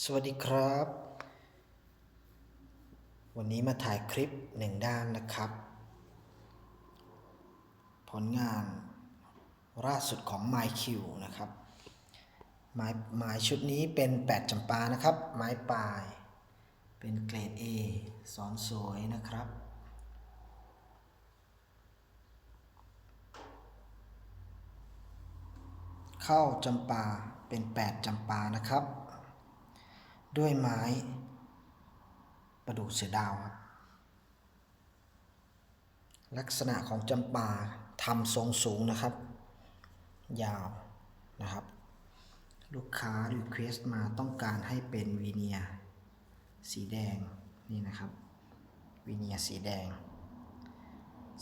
สวัสดีครับ วันนี้มาถ่ายคลิปหนึ่งด้านนะครับ ผลงานล่าสุดของ MyQ นะครับไม้ไม้ชุดนี้เป็น 8จำปานะครับ ไม้ปลาย เป็นเกรด A สอนสวยนะครับเข้าจำปาเป็น 8จำปานะครับ ด้วยไม้ประดู่เสือดาวครับลักษณะของจำปาทำทรงสูงนะครับ ยาวนะครับ ลูกค้ารีเควสต์มาต้องการให้เป็นวีเนียสีแดงนี่นะครับวีเนียสีแดง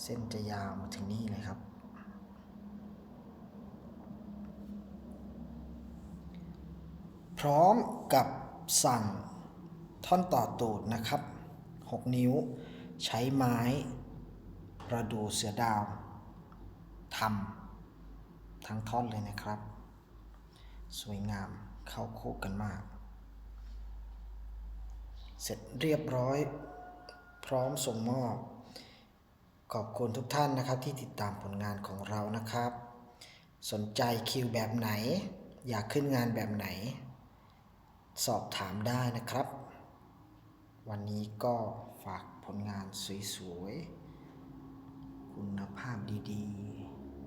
เส้นจะยาวมาถึงนี่เลยครับ พร้อมกับ สั่งท่อนต่อตูดนะครับ 6 นิ้ว ใช้ไม้ประดูเสือดาวทำทั้งท่อนเลยนะครับ สวยงามเข้าคู่กันมาก เสร็จเรียบร้อยพร้อมส่งมอบขอบคุณทุกท่านนะครับที่ติดตามผลงานของเรานะครับ สนใจคิวแบบไหน อยากขึ้นงานแบบไหน สอบถามได้นะครับ วันนี้ก็ฝากผลงานสวยๆ คุณภาพดี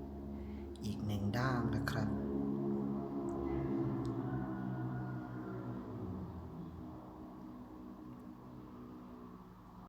ๆ อีกหนึ่งด้ามนะครับ